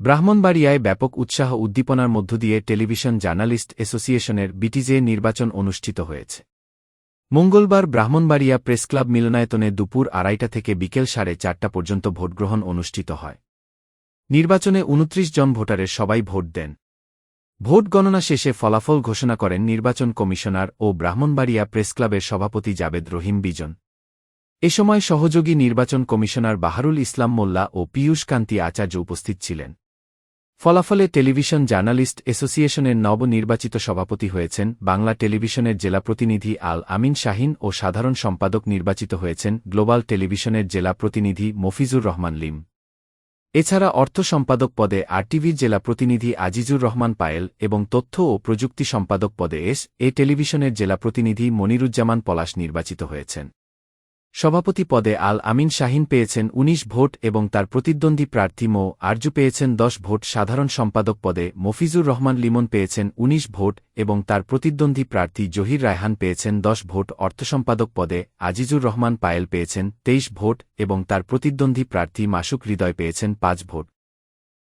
ব্রাহ্মণবাড়িয়ায় ব্যাপক উৎসাহ উদ্দীপনার মধ্য দিয়ে টেলিভিশন জার্নালিস্ট অ্যাসোসিয়েশনের বিটিজে নির্বাচন অনুষ্ঠিত হয়েছে। মঙ্গলবার ব্রাহ্মণবাড়িয়া প্রেসক্লাব মিলনায়তনে দুপুর আড়াইটা থেকে বিকেল সাড়ে চারটা পর্যন্ত ভোটগ্রহণ অনুষ্ঠিত হয়। নির্বাচনে উনত্রিশ জন ভোটারের সবাই ভোট দেন। ভোট গণনা শেষে ফলাফল ঘোষণা করেন নির্বাচন কমিশনার ও ব্রাহ্মণবাড়িয়া প্রেসক্লাবের সভাপতি জাবেদ রহিম বিজন। এ সময় সহযোগী নির্বাচন কমিশনার বাহারুল ইসলাম মোল্লা ও পীয়ূষ কান্তি আচার্য উপস্থিত ছিলেন। ফলাফলে টেলিভিশন জার্নালিস্ট অ্যাসোসিয়েশনের নবনির্বাচিত সভাপতি হয়েছেন বাংলা টেলিভিশনের জেলা প্রতিনিধি আল আমিন শাহিন ও সাধারণ সম্পাদক নির্বাচিত হয়েছেন গ্লোবাল টেলিভিশনের জেলা প্রতিনিধি মফিজুর রহমান লিম। এছাড়া অর্থ সম্পাদক পদে আরটিভির জেলা প্রতিনিধি আজিজুর রহমান পায়েল এবং তথ্য ও প্রযুক্তি সম্পাদক পদে এস এ টেলিভিশনের জেলা প্রতিনিধি মনিরুজ্জামান পলাশ নির্বাচিত হয়েছেন। সভাপতি পদে আল আমিন শাহিন পেয়েছেন ১৯ ভোট এবং তার প্রতিদ্বন্দ্বী প্রার্থী মো আরজু পেয়েছেন ১০ ভোট। সাধারণ সম্পাদক পদে মফিজুর রহমান লিমন পেয়েছেন ১৯ ভোট এবং তার প্রতিদ্বন্দ্বী প্রার্থী জহির রায়হান পেয়েছেন ১০ ভোট। অর্থসম্পাদক পদে আজিজুর রহমান পায়েল পেয়েছেন ২৩ ভোট এবং তার প্রতিদ্বন্দ্বী প্রার্থী মাসুক হৃদয় পেয়েছেন পাঁচ ভোট।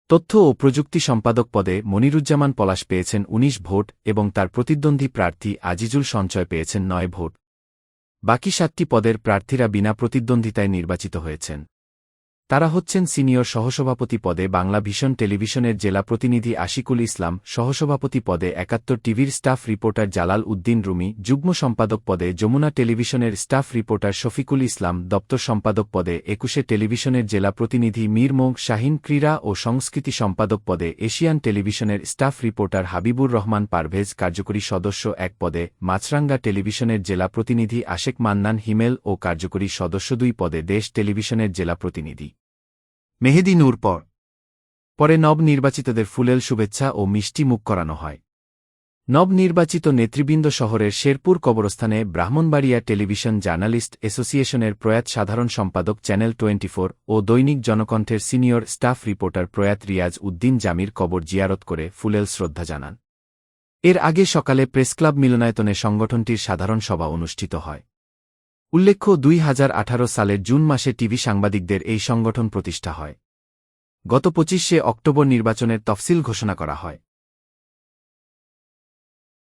তথ্য ও প্রযুক্তি সম্পাদক পদে মনিরুজ্জামান পলাশ পেয়েছেন ১৯ ভোট এবং তার প্রতিদ্বন্দ্বী প্রার্থী আজিজুল সঞ্চয় পেয়েছেন নয় ভোট। বাকি সাতটি পদের প্রার্থীরা বিনা প্রতিদ্বন্দ্বিতায় নির্বাচিত হয়েছেন। তারা হচ্ছেন সিনিয়র সহসভাপতি পদে বাংলা ভীষণ টেলিভিশনের জেলা প্রতিনিধি আশিকুল ইসলাম, সহসভাপতি পদে একাত্তর টিভির স্টাফ রিপোর্টার জালাল উদ্দিন রুমি, যুগ্ম সম্পাদক পদে যমুনা টেলিভিশনের স্টাফ রিপোর্টার শফিকুল ইসলাম, দপ্তর সম্পাদক পদে একুশে টেলিভিশনের জেলা প্রতিনিধি মীর মোগ শাহিন ক্রীড়া ও সংস্কৃতি সম্পাদক পদে এশিয়ান টেলিভিশনের স্টাফ রিপোর্টার হাবিবুর রহমান পারভেজ, কার্যকরী সদস্য এক পদে মাছরাঙ্গা টেলিভিশনের জেলা প্রতিনিধি আশেক মান্নান হিমেল ও কার্যকরী সদস্য দুই পদে দেশ টেলিভিশনের জেলা প্রতিনিধি। মেহেদি নূর পর। পরে নবনির্বাচিতদের ফুলেল শুভেচ্ছা ও মিষ্টি মুখ করানো হয়। নবনির্বাচিত নেতৃবৃন্দ শহরের শেরপুর কবরস্থানে ব্রাহ্মণবাড়িয়া টেলিভিশন জার্নালিস্ট অ্যাসোসিয়েশনের প্রয়াত সাধারণ সম্পাদক চ্যানেল টোয়েন্টি ও দৈনিক জনকণ্ঠের সিনিয়র স্টাফ রিপোর্টার প্রয়াত রিয়াজ উদ্দিন জামির কবর জিয়ারত করে ফুলেল শ্রদ্ধা জানান। এর আগে সকালে প্রেসক্লাব মিলনায়তনে সংগঠনটির সাধারণ সভা অনুষ্ঠিত হয়। উল্লেখ্য দুই হাজার আঠারো সালের জুন মাসে টিভি সাংবাদিকদের এই সংগঠন প্রতিষ্ঠা হয়। গত পঁচিশে অক্টোবর নির্বাচনের তফসিল ঘোষণা করা হয়।